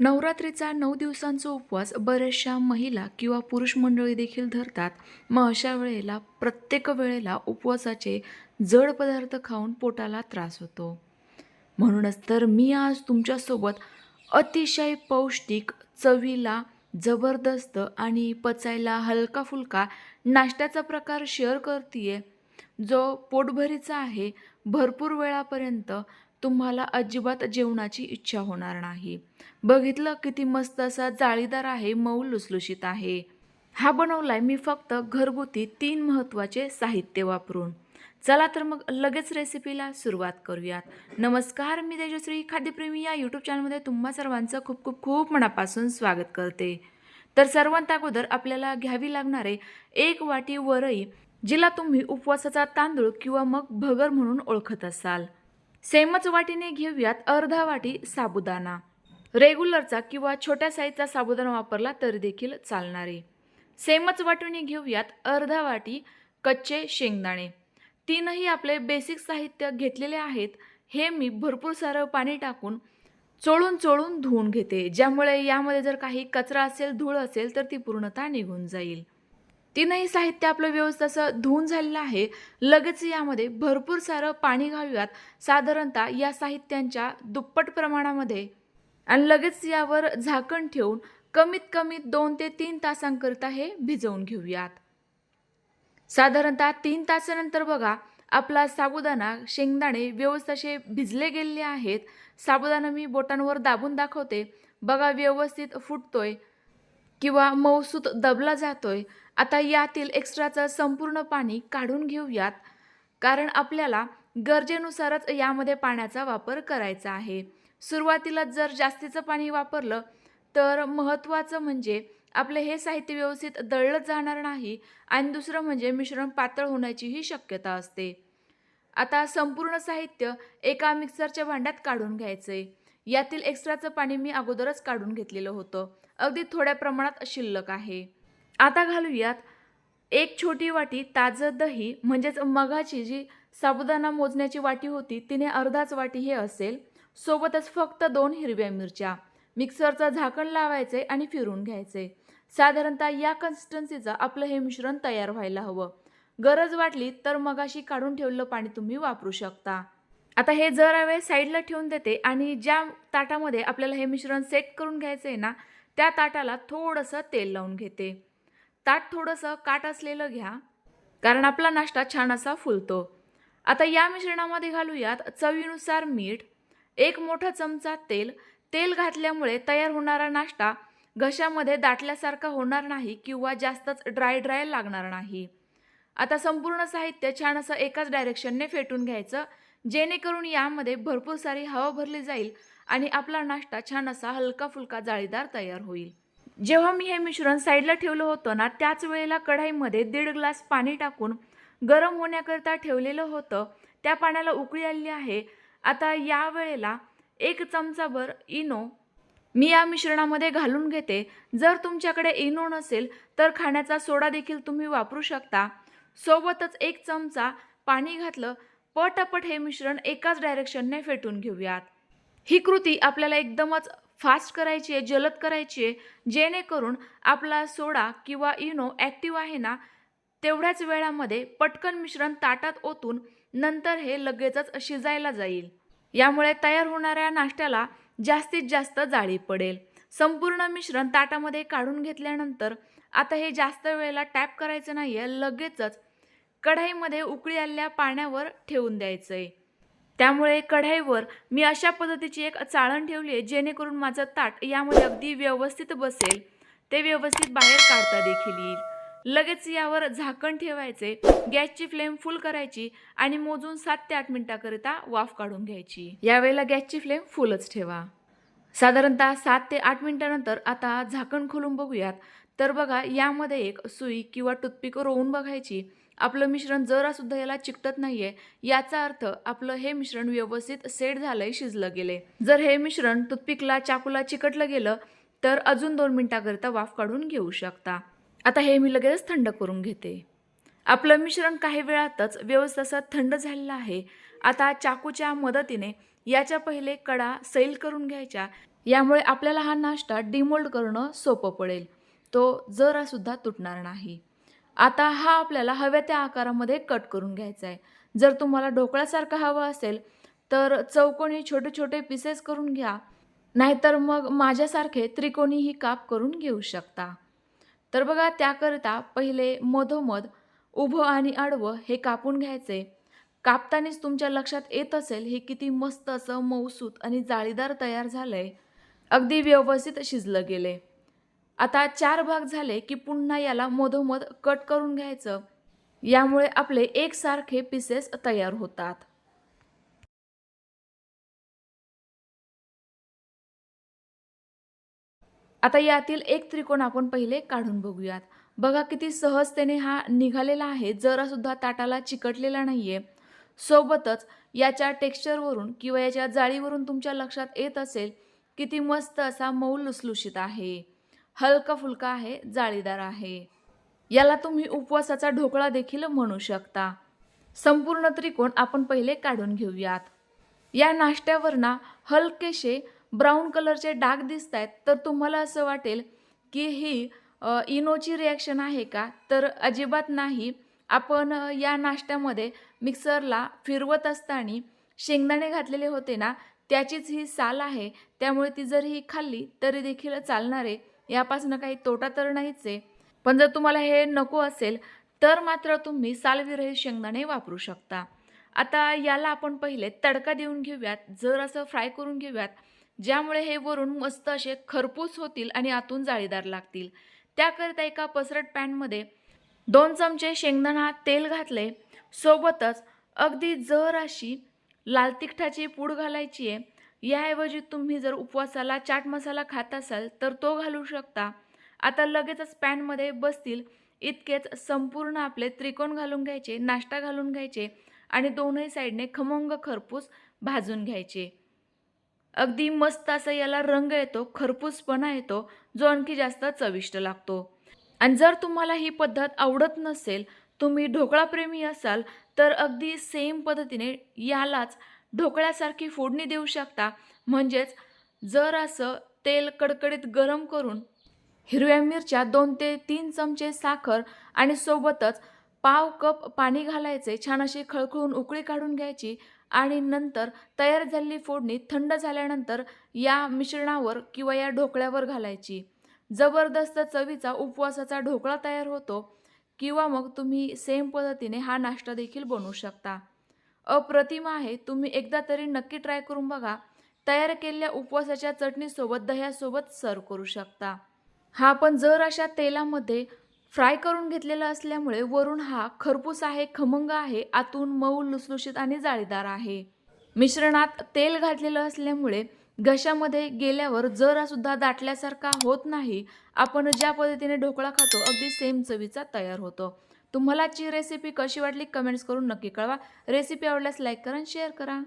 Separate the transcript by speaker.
Speaker 1: नवरात्रीचा नऊ दिवसांचा उपवास बऱ्याचशा महिला किंवा पुरुष मंडळी देखील धरतात. मग अशा वेळेला प्रत्येक वेळेला उपवासाचे जड पदार्थ खाऊन पोटाला त्रास होतो. म्हणूनच तर मी आज तुमच्यासोबत अतिशय पौष्टिक चवीला जबरदस्त आणि पचायला हलका फुलका नाश्त्याचा प्रकार शेअर करते जो पोटभरीचा आहे भरपूर वेळापर्यंत तुम्हाला अजिबात जेवणाची इच्छा होणार नाही. बघितलं किती मस्त असा जाळीदार आहे मऊ लुसलुशीत आहे. हा बनवलाय मी फक्त घरगुती तीन महत्त्वाचे साहित्य वापरून. चला तर मग लगेच रेसिपीला सुरुवात करूयात. नमस्कार मी तेजश्री खाद्यप्रेमी. या यूट्यूब चॅनलमध्ये तुम्हा सर्वांचं खूप खूप खूप मनापासून स्वागत करते. तर सर्वांत अगोदर आपल्याला घ्यावी लागणारे एक वाटी वरई जिला तुम्ही उपवासाचा तांदूळ किंवा मग भगर म्हणून ओळखत असाल. सेमच वाटीने घेऊयात अर्धा वाटी साबुदाणा. रेग्युलरचा किंवा छोट्या साईजचा साबुदाणा वापरला तरी देखील चालणारे. सेमच वाटीने घेऊयात अर्धा वाटी कच्चे शेंगदाणे. तीनही आपले बेसिक साहित्य घेतलेले आहेत. हे मी भरपूर सारं पाणी टाकून चोळून चोळून धुवून घेते. ज्यामुळे यामध्ये जर काही कचरा असेल धूळ असेल तर ती पूर्णतः निघून जाईल. तीनही साहित्य आपलं व्यवस्थित असं धुवून झालेलं आहे. लगेच यामध्ये भरपूर सारं पाणी घालूयात. साधारणतः या साहित्यांच्या दुप्पट प्रमाणामध्ये. आणि लगेच यावर झाकण ठेवून कमीत कमी दोन ते तीन तासांकरिता हे भिजवून घेऊयात. साधारणतः तीन तासानंतर बघा आपला साबुदाणा शेंगदाणे व्यवस्थित असे भिजले गेलेले आहेत. साबुदाणा मी बोटांवर दाबून दाखवते. बघा व्यवस्थित फुटतोय. किंवा मौसूत दबला जातोय आता यातील एक्स्ट्राचं संपूर्ण पाणी काढून घेऊयात. कारण आपल्याला गरजेनुसारच यामध्ये पाण्याचा वापर करायचा आहे. सुरुवातीला जर जास्तीचं पाणी वापरलं तर महत्त्वाचं म्हणजे आपले हे साहित्य व्यवस्थित दळलं जाणार नाही आणि दुसरं म्हणजे मिश्रण पातळ होण्याचीही शक्यता असते. आता संपूर्ण साहित्य एका मिक्सरच्या भांड्यात काढून घ्यायचं आहे यातील एक्स्ट्राचं पाणी मी अगोदरच काढून घेतलेलं होतं. अगदी थोड्या प्रमाणात शिल्लक आहे. आता घालूयात एक छोटी वाटी ताजं दही म्हणजेच मगाची जी साबुदाणा मोजण्याची वाटी होती तिने अर्धाच वाटी हे असेल. सोबतच फक्त दोन हिरव्या मिरच्या. मिक्सरचं झाकण लावायचे आणि फिरून घ्यायचे. साधारणतः या कन्सिस्टन्सीचं आपलं हे मिश्रण तयार व्हायला हवं. गरज वाटली तर मगाशी काढून ठेवलेलं पाणी तुम्ही वापरू शकता. आता हे जरा वेळ साईडला ठेवून देते आणि ज्या ताटामध्ये आपल्याला हे मिश्रण सेट करून घ्यायचं आहे ना त्या ताटाला थोडंसं तेल लावून घेते. ताट थोडंसं काट असलेलं घ्या कारण आपला नाश्ता छान असा फुलतो. आता या मिश्रणामध्ये घालूयात चवीनुसार मीठ एक मोठा चमचा तेल. तेल घातल्यामुळे तयार होणारा नाश्ता घशामध्ये दाटल्यासारखा होणार नाही किंवा जास्तच ड्राय ड्राय लागणार नाही. आता संपूर्ण साहित्य छान असं एकाच डायरेक्शनने फेटून घ्यायचं जेणेकरून यामध्ये भरपूर सारी हवा भरली जाईल आणि आपला नाश्ता छान असा हलका फुलका जाळीदार तयार होईल. जेव्हा मी हे मिश्रण साईडला ठेवलं होतं ना त्याच वेळेला कढाईमध्ये दीड ग्लास पाणी टाकून गरम होण्याकरता ठेवलेलं होतं. त्या पाण्याला उकळी आलेली आहे. आता या वेळेला एक चमचाभर इनो मी या मिश्रणामध्ये घालून घेते. जर तुमच्याकडे इनो नसेल तर खाण्याचा सोडा देखील तुम्ही वापरू शकता. सोबतच एक चमचा पाणी घातलं. पटापट हे मिश्रण एकाच डायरेक्शनने फेटून घेऊयात. ही कृती आपल्याला एकदमच फास्ट करायची आहे जलद करायची आहे. जेणेकरून आपला सोडा किंवा इनो ॲक्टिव्ह आहे ना तेवढ्याच वेळामध्ये पटकन मिश्रण ताटात ओतून नंतर हे लगेचच शिजायला जाईल. यामुळे तयार होणाऱ्या नाश्त्याला जास्तीत जास्त जाळी पडेल. संपूर्ण मिश्रण ताटामध्ये काढून घेतल्यानंतर आता हे जास्त वेळेला टॅप करायचं नाही आहे लगेचच कढाईमध्ये उकळी आलेल्या पाण्यावर ठेवून द्यायचं आहे त्यामुळे कढाईवर मी अशा पद्धतीची एक चाळण ठेवली आहे जेणेकरून माझं ताट यामध्ये अगदी व्यवस्थित बसेल. ते व्यवस्थित बाहेर काढता देखील येईल. लगेच यावर झाकण ठेवायचे गॅसची फ्लेम फुल करायची आणि मोजून सात ते आठ मिनिटाकरिता वाफ काढून घ्यायची. यावेळेला गॅसची फ्लेम फुलच ठेवा. साधारणतः सात ते आठ मिनिटानंतर आता झाकण खोलून बघूयात. तर बघा यामध्ये एक सुई किंवा टूथपिक रोवून बघायची. आपलं मिश्रण जरासुद्धा याला चिकटत नाही आहे याचा अर्थ आपलं हे मिश्रण व्यवस्थित सेट झालं आहे शिजलं गेले जर हे मिश्रण टूथपिकला चाकूला चिकटलं गेलं तर अजून दोन मिनटाकरिता वाफ काढून घेऊ शकता. आता हे मी लगेच थंड करून घेते. आपलं मिश्रण काही वेळातच व्यवस्थित असं थंड झालेलं आहे. आता चाकूच्या मदतीने याच्या पहिले कडा सैल करून घ्यायच्या. यामुळे आपल्याला हा नाश्ता डिमोल्ड करणं सोपं पडेल. तो जरासुद्धा तुटणार नाही. आता हा आपल्याला हव्या त्या आकारामध्ये कट करून घ्यायचा आहे जर तुम्हाला ढोकळ्यासारखा हवं असेल तर चौकोनी छोटे छोटे पीसेस करून घ्या. नाहीतर मग माझ्यासारखे त्रिकोणीही काप करून घेऊ शकता. तर बघा त्याकरिता पहिले मधोमध उभं आणि आडवं हे कापून घ्यायचे कापतानीच तुमच्या लक्षात येत असेल हे किती मस्त असं मऊसूत आणि जाळीदार तयार झालं आहे अगदी व्यवस्थित शिजलं गेले आता चार भाग झाले की पुन्हा याला मधोमध कट करून घ्यायचं. यामुळे आपले एकसारखे पीसेस तयार होतात. आता यातील एक त्रिकोण आपण पहिले काढून बघूयात. बघा किती सहजतेने हा निघालेला आहे जरासुद्धा ताटाला चिकटलेला नाहीये. सोबतच याच्या टेक्स्चरवरून किंवा याच्या जाळीवरून तुमच्या लक्षात येत असेल किती मस्त असा मऊ लुसलुशीत आहे. हलका फुलका आहे जाळीदार आहे. याला तुम्ही उपवासाचा ढोकळा देखील म्हणू शकता. संपूर्ण त्रिकोण आपण पहिले काढून घेऊयात. या नाश्त्यावर ना हलकेसे ब्राऊन कलरचे डाग दिसत आहेत तर तुम्हाला असं वाटेल की ही इनोची रिॲक्शन आहे का? तर अजिबात नाही. आपण या नाश्त्यामध्ये मिक्सरला फिरवत असताना शेंगदाणे घातलेले होते ना त्याचीच ही साल आहे. त्यामुळे ती जर ही खाल्ली तरी देखील चालणारे यापासून काही तोटा तर नाहीच आहे. पण जर तुम्हाला हे नको असेल तर मात्र तुम्ही सालविरहित शेंगदाणे वापरू शकता. आता याला आपण पहिले तडका देऊन घेऊयात जर असं फ्राय करून घेऊयात ज्यामुळे हे वरून मस्त असे खरपूस होतील आणि आतून जाळीदार लागतील. त्याकरिता एका पसरट पॅनमध्ये दोन चमचे शेंगदाणा तेल घातले. सोबतच अगदी जर अशी लाल तिखटाची पूड घालायची आहे याऐवजी तुम्ही जर उपवासाला चाट मसाला खात असाल तर तो घालू शकता. आता लगेचच पॅनमध्ये बसतील. इतकेच संपूर्ण आपले त्रिकोण घालून घ्यायचे नाश्ता घालून घ्यायचे आणि दोनही साईडने खमंग खरपूस भाजून घ्यायचे. अगदी मस्त असा याला रंग येतो खरपूसपणा येतो जो आणखी जास्त चविष्ट लागतो. आणि जर तुम्हाला ही पद्धत आवडत नसेल तुम्ही ढोकळाप्रेमी असाल तर अगदी सेम पद्धतीने यालाच ढोकळ्यासारखी फोडणी देऊ शकता. म्हणजेच जर असं तेल कडकडीत गरम करून हिरव्या मिरच्या दोन ते तीन चमचे साखर आणि सोबतच पाव कप पाणी घालायचे छान अशी खळखळून उकळी काढून घ्यायची आणि नंतर तयार झालेली फोडणी थंड झाल्यानंतर या मिश्रणावर किंवा या ढोकळ्यावर घालायची. जबरदस्त चवीचा उपवासाचा ढोकळा तयार होतो किंवा मग तुम्ही सेम पद्धतीने हा नाश्ता देखील बनवू शकता. अप्रतिम आहे. तुम्ही एकदा तरी नक्की ट्राय करून बघा. तयार केलेल्या उपवासाच्या चटणीसोबत दह्यासोबत सर्व करू शकता. हा पण जर अशा तेलामध्ये फ्राय करून घेतलेला असल्यामुळे वरून हा खरपूस आहे खमंग आहे आतून मऊ लुसलुशीत आणि जाळीदार आहे. मिश्रणात तेल घातलेलं असल्यामुळे घशामध्ये गेल्यावर जरा सुद्धा दाटल्यासारखा होत नाही. आपण ज्या पद्धतीने ढोकळा खातो अगदी सेम चवीचा तयार होतो. तुम्हाला आजची रेसिपी कशी वाटली कमेंट्स करून नक्की कळवा. रेसिपी आवडल्यास लाईक करा आणि शेअर करा.